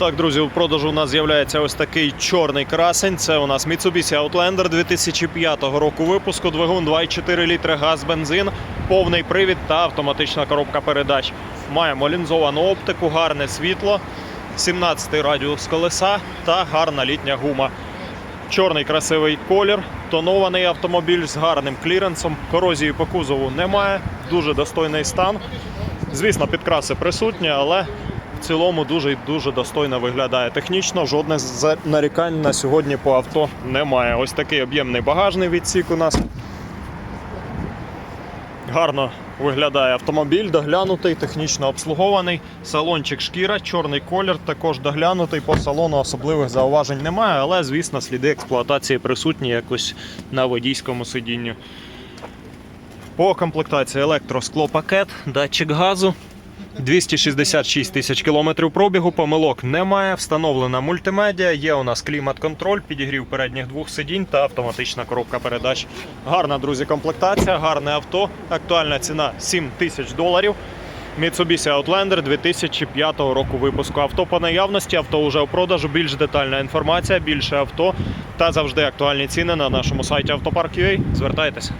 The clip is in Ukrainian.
Так, друзі, у продажу у нас з'являється ось такий чорний красень. Це у нас Mitsubishi Outlander 2005 року випуску. Двигун 2,4 літри газ, бензин, повний привід та автоматична коробка передач. Маємо лінзовану оптику, гарне світло, 17 радіус колеса та гарна літня гума. Чорний красивий колір, тонований автомобіль з гарним кліренсом. Корозії по кузову немає, дуже достойний стан. Звісно, підкраси присутні, але в цілому дуже і дуже достойно виглядає. Технічно жодних нарікань на сьогодні по авто немає. Ось такий об'ємний багажний відсік у нас. Гарно виглядає автомобіль, доглянутий, технічно обслугований. Салончик шкіра, чорний колір, також доглянутий. По салону особливих зауважень немає, але, звісно, сліди експлуатації присутні якось на водійському сидінні. По комплектації електросклопакет, датчик газу. 266 тисяч кілометрів пробігу, помилок немає. Встановлена мультимедіа, є у нас клімат-контроль, підігрів передніх двох сидінь та автоматична коробка передач. Гарна, друзі, комплектація, гарне авто. Актуальна ціна 7 тисяч доларів. Mitsubishi Outlander 2005 року випуску. Авто по наявності, авто вже у продажу. Більш детальна інформація, більше авто та завжди актуальні ціни на нашому сайті Автопарк.ua. Звертайтеся.